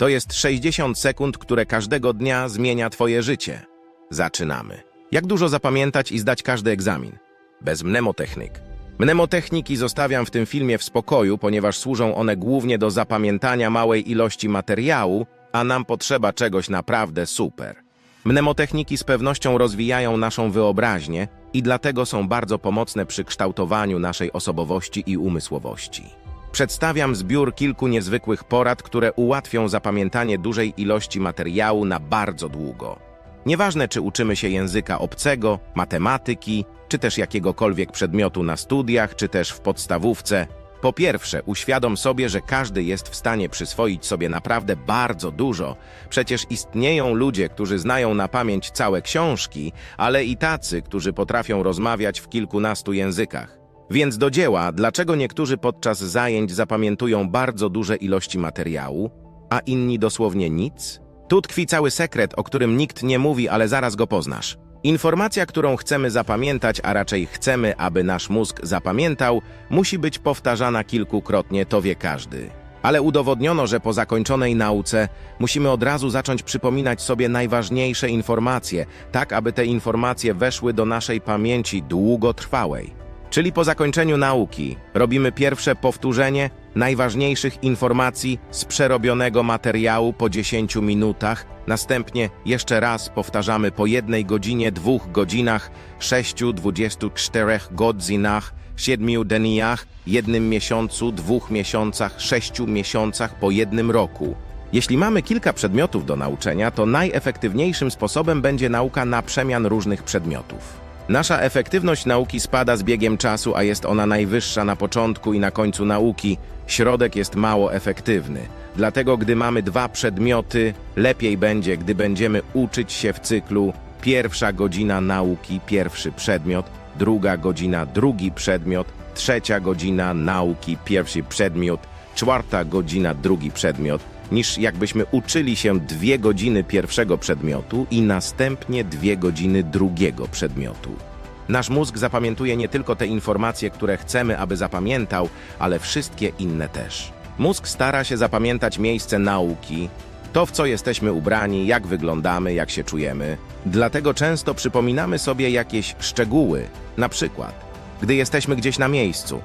To jest 60 sekund, które każdego dnia zmienia Twoje życie. Zaczynamy. Jak dużo zapamiętać i zdać każdy egzamin? Bez mnemotechnik. Mnemotechniki zostawiam w tym filmie w spokoju, ponieważ służą one głównie do zapamiętania małej ilości materiału, a nam potrzeba czegoś naprawdę super. Mnemotechniki z pewnością rozwijają naszą wyobraźnię i dlatego są bardzo pomocne przy kształtowaniu naszej osobowości i umysłowości. Przedstawiam zbiór kilku niezwykłych porad, które ułatwią zapamiętanie dużej ilości materiału na bardzo długo. Nieważne, czy uczymy się języka obcego, matematyki, czy też jakiegokolwiek przedmiotu na studiach, czy też w podstawówce. Po pierwsze, uświadom sobie, że każdy jest w stanie przyswoić sobie naprawdę bardzo dużo. Przecież istnieją ludzie, którzy znają na pamięć całe książki, ale i tacy, którzy potrafią rozmawiać w kilkunastu językach. Więc do dzieła, dlaczego niektórzy podczas zajęć zapamiętują bardzo duże ilości materiału, a inni dosłownie nic? Tu tkwi cały sekret, o którym nikt nie mówi, ale zaraz go poznasz. Informacja, którą chcemy zapamiętać, a raczej chcemy, aby nasz mózg zapamiętał, musi być powtarzana kilkukrotnie, to wie każdy. Ale udowodniono, że po zakończonej nauce musimy od razu zacząć przypominać sobie najważniejsze informacje, tak aby te informacje weszły do naszej pamięci długotrwałej. Czyli po zakończeniu nauki robimy pierwsze powtórzenie najważniejszych informacji z przerobionego materiału po 10 minutach, następnie jeszcze raz powtarzamy po jednej godzinie, dwóch godzinach, 6, 24 godzinach, 7 dniach, jednym miesiącu, dwóch miesiącach, sześciu miesiącach po jednym roku. Jeśli mamy kilka przedmiotów do nauczenia, to najefektywniejszym sposobem będzie nauka na przemian różnych przedmiotów. Nasza efektywność nauki spada z biegiem czasu, a jest ona najwyższa na początku i na końcu nauki. Środek jest mało efektywny. Dlatego, gdy mamy dwa przedmioty, lepiej będzie, gdy będziemy uczyć się w cyklu pierwsza godzina nauki, pierwszy przedmiot, druga godzina, drugi przedmiot, trzecia godzina nauki, pierwszy przedmiot, czwarta godzina, drugi przedmiot, niż jakbyśmy uczyli się dwie godziny pierwszego przedmiotu i następnie dwie godziny drugiego przedmiotu. Nasz mózg zapamiętuje nie tylko te informacje, które chcemy, aby zapamiętał, ale wszystkie inne też. Mózg stara się zapamiętać miejsce nauki, to w co jesteśmy ubrani, jak wyglądamy, jak się czujemy. Dlatego często przypominamy sobie jakieś szczegóły, na przykład, gdy jesteśmy gdzieś na miejscu.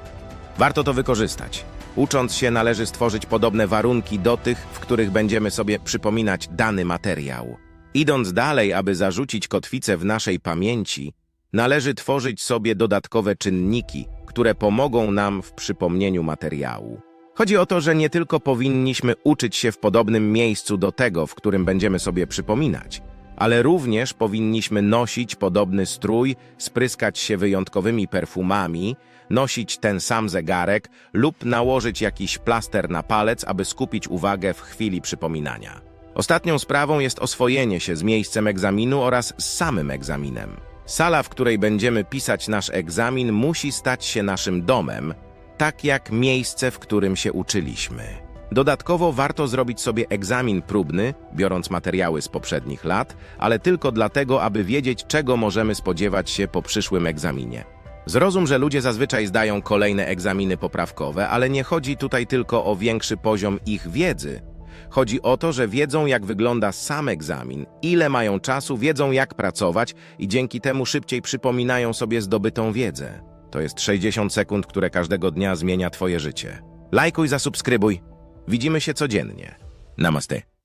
Warto to wykorzystać. Ucząc się, należy stworzyć podobne warunki do tych, w których będziemy sobie przypominać dany materiał. Idąc dalej, aby zarzucić kotwicę w naszej pamięci, należy tworzyć sobie dodatkowe czynniki, które pomogą nam w przypomnieniu materiału. Chodzi o to, że nie tylko powinniśmy uczyć się w podobnym miejscu do tego, w którym będziemy sobie przypominać, ale również powinniśmy nosić podobny strój, spryskać się wyjątkowymi perfumami, nosić ten sam zegarek lub nałożyć jakiś plaster na palec, aby skupić uwagę w chwili przypominania. Ostatnią sprawą jest oswojenie się z miejscem egzaminu oraz z samym egzaminem. Sala, w której będziemy pisać nasz egzamin, musi stać się naszym domem, tak jak miejsce, w którym się uczyliśmy. Dodatkowo warto zrobić sobie egzamin próbny, biorąc materiały z poprzednich lat, ale tylko dlatego, aby wiedzieć, czego możemy spodziewać się po przyszłym egzaminie. Zrozum, że ludzie zazwyczaj zdają kolejne egzaminy poprawkowe, ale nie chodzi tutaj tylko o większy poziom ich wiedzy. Chodzi o to, że wiedzą, jak wygląda sam egzamin, ile mają czasu, wiedzą, jak pracować i dzięki temu szybciej przypominają sobie zdobytą wiedzę. To jest 60 sekund, które każdego dnia zmienia Twoje życie. Lajkuj, zasubskrybuj. Widzimy się codziennie. Namaste.